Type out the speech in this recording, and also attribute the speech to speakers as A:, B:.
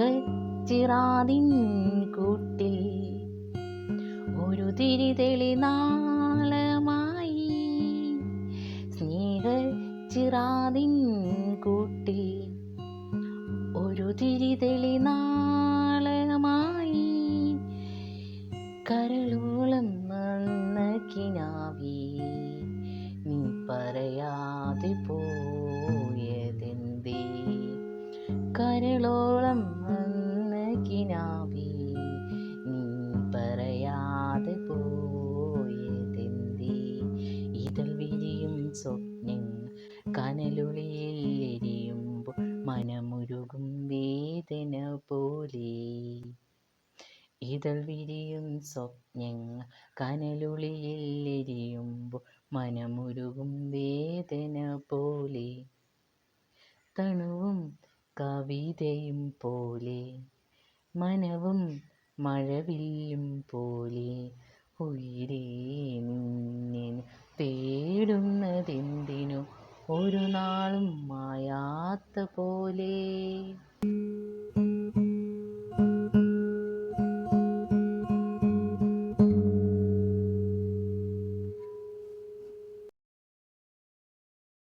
A: സ്നേഹച്ചിറാതിൻ കൂട്ടിൽ. ഒരു തിരിതെളി നാളമായി സ്നേഹച്ചിറാതിൻ കൂട്ടിൽ. ഒരു തിരിതെളി നാളമായി കരളോളം വന്ന കിനാവി നീ പറയാതെ പോയതെന്തേ കരളോളം വന്ന് കിനാവി. നീ പറയാതെ പോയതെന്തേ? ഇതൾ വിരിയും സ്വപ്നം കനലുളിയിൽ എരിയുമ്പോൾ മനമുരുകും വേദന പോലെ. ഇതൾ വിരിയും സ്വപ്നങ്ങൾ കനലുളിയിൽ എരിയുമ്പോൾ മനമുരുകും വേദന പോലെ. തണുവും കവിതയും പോലെ മനവും മഴവില്ലും പോലെ ഉയരേ നിന്നെ തേടുന്നതെന്തിനു? ഒരു നാളും മായാത്ത പോലെ